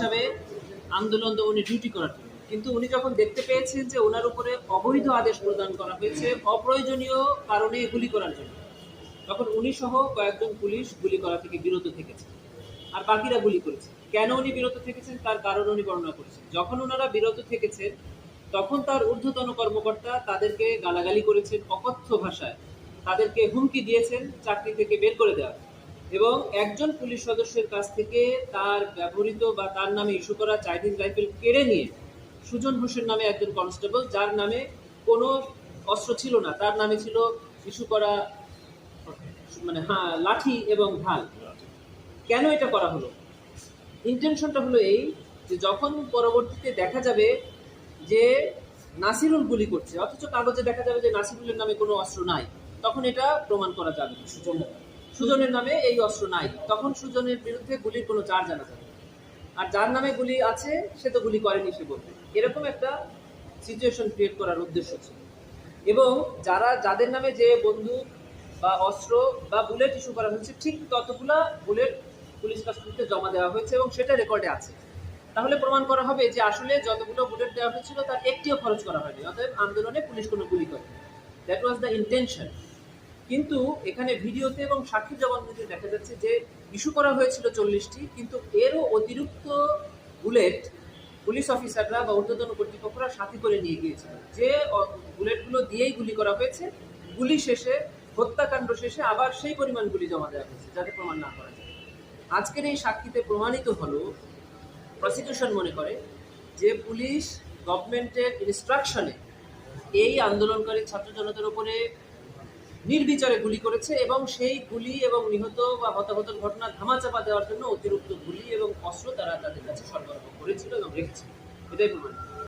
হিসাবে আন্দোলন উনি ডিউটি করার জন্য। কিন্তু উনি যখন দেখতে পেয়েছেন যে ওনার উপরে অবৈধ আদেশ প্রদান করা হয়েছে, অপ্রয়োজনীয় কারণে গুলি করার জন্য। তখন উনি সহ কয়েকজন পুলিশ গুলি করা থেকে বিরত থেকেছে। আর বাকিরা গুলি করেছে। কেন উনি বিরত থেকেছেন তার কারণ উনি বর্ণনা করেছেন। যখন ওনারা বিরত থেকেছেন, তখন তার ঊর্ধ্বতন কর্মকর্তা তাদেরকে গালাগালি করেছেন অকথ্য ভাষায়। তাদেরকে হুমকি দিয়েছেন চাকরি থেকে বের করে দেওয়া এবং একজন পুলিশ সদস্যের কাছ থেকে তার ব্যবহৃত বা তার নামে ইস্যু করা চাইনিজ রাইফেল কেড়ে নিয়ে সুজন হোসেন নামে একজন কনস্টেবল, যার নামে কোনো অস্ত্র ছিল না। তার নামে ছিল ইস্যু করা মানে হ্যাঁ লাঠি এবং ঢাল। কেন এটা করা হলো? ইন্টেনশনটা হলো এই যে যখন পরবর্তীতে দেখা যাবে যে নাসিরুল গুলি করছে, অথচ কাগজে দেখা যাবে যে নাসিরুলের নামে কোনো অস্ত্র নাই, তখন এটা প্রমাণ করা যাবে না। সুজনের নামে এই অস্ত্র নাই। তখন সুজনের বিরুদ্ধে গুলির কোনো চার্জ আনা যাবে। আর যার নামে গুলি আছে, সে তো গুলি করেনি সে বলবে এরকম একটা সিচুয়েশন ক্রিয়েট করার উদ্দেশ্য ছিল। এবং যারা, যাদের নামে যে বন্দুক বা অস্ত্র বা বুলেট ইস্যু করা হয়েছে, ঠিক ততগুলা বুলেট পুলিশ কাস্টডিতে জমা দেওয়া হয়েছে এবং সেটা রেকর্ডে আছে। তাহলে প্রমাণ করা হবে যে আসলে যতগুলো বুলেট দেওয়া হয়েছিল, তার একটিও খরচ করা হয়নি। অতএব আন্দোলনে পুলিশ কোনো গুলি করে দ্যাট ওয়াজ দ্য ইন্টেনশন কিন্তু এখানে ভিডিওতে এবং সাক্ষী জবানবন্দিতে দেখা যাচ্ছে যে ইস্যু করা হয়েছিল চল্লিশটি, কিন্তু এরও অতিরিক্ত বুলেট পুলিশ অফিসাররা বা ঊর্ধ্বতন কর্তৃপক্ষরা সাথে করে নিয়ে গিয়েছিল। যে বুলেটগুলো দিয়েই গুলি করা হয়েছে, গুলি শেষে, হত্যাকাণ্ড শেষে আবার সেই পরিমাণ গুলি জমা দেওয়া হয়েছে, যাতে প্রমাণ না করা যায়। আজকের এই সাক্ষীতে প্রমাণিত হলো, প্রসিকিউশন মনে করে, যে পুলিশ গভর্নমেন্টের ইনস্ট্রাকশনে এই আন্দোলনকারী ছাত্র জনতার উপরে নির্বিচারে গুলি করেছে এবং সেই গুলি এবং নিহত বা হতাহতের ঘটনা ধামাচাপা দেওয়ার জন্য অতিরিক্ত গুলি এবং অস্ত্র তারা তাদের কাছে সরবরাহ করেছিল এবং রেখেছিল। এটাই প্রমাণ।